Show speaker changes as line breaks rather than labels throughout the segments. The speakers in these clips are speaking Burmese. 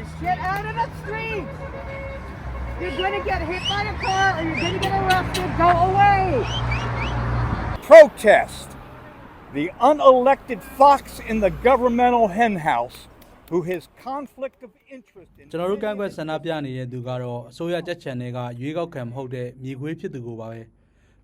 the shit out of the street. You're gonna get hit by a car or you're gonna get arrested. Go away.
protest the unelected fox in the governmental henhouse who has conflict of interest in
ကျွန်တော်တို့ကန့်ကွက်ဆန္ဒပြနေတဲ့သူကတော့အစိုးရကြက်ချန်တွေကရွေးကောက်ခံမဟုတ်တဲ့မြေခွေးဖြစ်သူကိုပါပဲ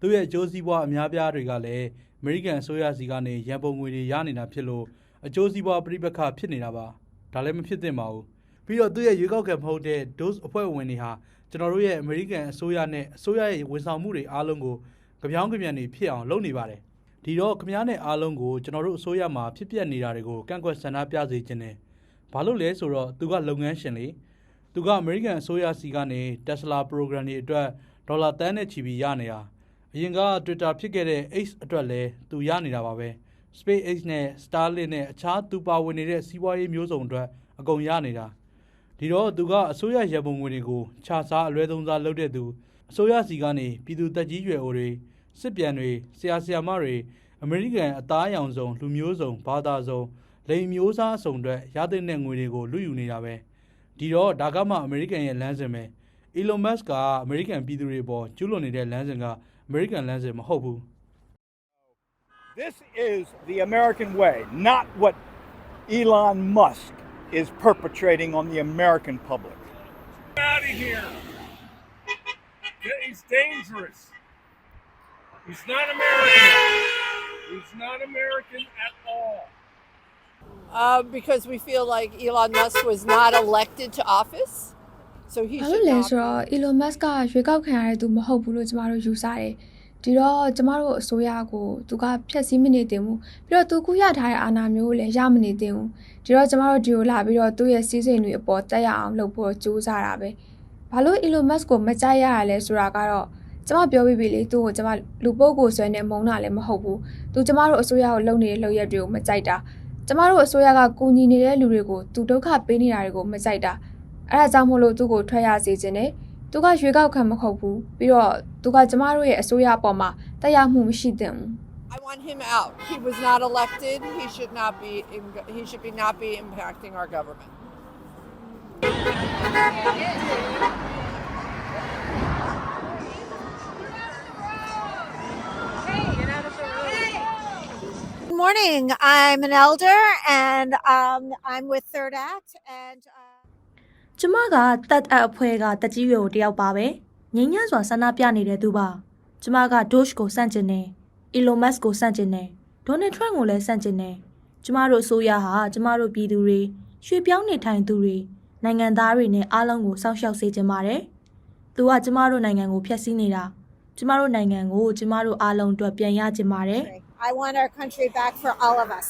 သူရဲ့အကျိုးစီးပွားအများပြားတွေကလည်းအမေရိကန်အစိုးရစီကနေရန်ပုံငွေတွေရနေတာဖြစ်လို့အကျိုးစီးပွားပြိပခဖြစ်နေတာပါဒါလည်းမဖြစ်သင့်ပါဘူး ပြီးတော့သူရဲ့ရွေးကောက်ခံမဟုတ်တဲ့ dose အဖွဲ့ဝင်တွေဟာကျွန်တော်တို့ရဲ့အမေရိကန်အစိုးရနဲ့အစိုးရရဲ့ဝန်ဆောင်မှုတွေအားလုံးကိုကြပြောင်းကြပြန်နေဖြစ်အောင်လုပ်နေပါတယ်ဒီတော့ခမားနဲ့အားလုံးကိုကျွန်တော်တို့အစိုးရမှာဖြစ်ပျက်နေတာတွေကိုကန့်ကွက်ဆန္ဒပြစေခြင်းနဲ့ဘာလို့လဲဆိုတော့သူကလုပ်ငန်းရှင်လေသူကအမေရိကန်အစိုးရစီကနေ Tesla program တွေအတွက်ဒေါ်လာတန်းနဲ့ချီပြီးရနေတာအရင်က Twitter ဖြစ်ခဲ့တဲ့ X အတွက်လည်းသူရနေတာပါပဲ SpaceX နဲ့ Starlink နဲ့အခြားသူပါဝင်နေတဲ့စီးပွားရေးမျိုးစုံအတွက်အကုန်ရနေတာ ဒီတော့သူကအစိုးရရန်ပုံငွေတွေကိုခြာစားအလွဲသုံးစားလုပ်တဲ့သူအစိုးရစီကနေပြည်သူတက်ကြီးရွယ်အိုတွေစစ်ပြန်တွေဆရာဆရာမတွေအမေရိကန်အသားအရောင်စုံလူမျိုးစုံဘာသာစုံလိမ်မျိုးစားအစုံအတွက်ရတဲ့တဲ့ငွေတွေကိုလူယူနေတာပဲဒီတော့ဒါကမှအမေရိကန်ရဲ့လမ်းစဉ်ပဲ Elon Musk ကအမေရိကန်ပြည်သူတွေပေါ်ကျူးလွန်နေတဲ့လမ်းစဉ်ကအမေရိကန်လမ်းစဉ်မဟုတ်ဘူး
This is the American way, not what Elon Musk is perpetrating on the American public.
out of here. Yeah, He's dangerous. He's not American. He's not American at all.
Uh, because we feel like Elon Musk was not elected to office. So he
ဘာ
should
လို့လဲ
not
ဆိုတော့ Elon Musk ကရွေးကောက်ခံရတဲ့သူမဟုတ်ဘူးလို့ကျမတို့ယူဆတယ်။ ဒီတော့ကျမတို့အစိုးရကိုသူကဖျက်ဆီးမနေသင့်ဘူး။ပြီးတော့သူကူရထားတဲ့အာဏာမျိုးကိုလည်းရမနေသင့်ဘူး။ဒီတော့ကျမတို့ဒီကိုလာပြီးတော့သူ့ရဲ့စီးစိမ်တွေအပေါ်တက်ရအောင်လုပ်ဖို့ကြိုးစားတာပဲ။ဘာလို့ Elon Musk ကိုမကြိုက်ရရလဲဆိုတာကတော့ကျမပြောပြီးပြီလေသူ့ကိုကျမလူပုတ်ကိုဆွဲနေမုန်းတာလည်းမဟုတ်ဘူး။သူကျမတို့အစိုးရကိုလုပ်နေတဲ့လုပ်ရက်တွေကိုမကြိုက်တာ။ကျမတို့အစိုးရကကူညီနေတဲ့လူတွေကိုသူဒုက္ခပေးနေတာတွေကိုမကြိုက်တာ။အဲဒါကြောင့်မို့လို့သူ့ကိုထွက်ရစေခြင်းနဲ့ သူကရွေးကောက်ခံမဟုတ်ဘူးပြီးတော့သူကကျမတို့ရဲ့အစိုးရအပေါ်မှာတက်ရောက်မှုမရှိသင့်ဘူး
I want him out. He was not elected. He should not be. In, he should be not be impacting our government.
Good morning. I'm an elder and um, I'm with Third Act. And uh,
ကျမကတက်အပ်အဖွဲ့ကတက်ကြီးရွယ်ကိုတယောက်ပါပဲငင်းညံ့စွာဆန္ဒပြနေတဲ့သူပါကျမက Doge ကိုစန့်ကျင်တယ် Elon Musk ကိုစန့်ကျင်တယ် Donald Trump ကိုလည်းစန့်ကျင်တယ်ကျမတို့အစိုးရဟာကျမတို့ပြည်သူတွေရွှေ့ပြောင်းနေထိုင်သူတွေနိုင်ငံသားတွေနဲ့အားလုံးကိုစောင့်ရှောက်စေချင်ပါတယ်သူကကျမတို့နိုင်ငံကိုဖျက်ဆီးနေတာကျမတို့နိုင်ငံကိုကျမတို့အားလုံးအတွက်ပြန်ရချင်ပါတယ်
I want our country back for all of us.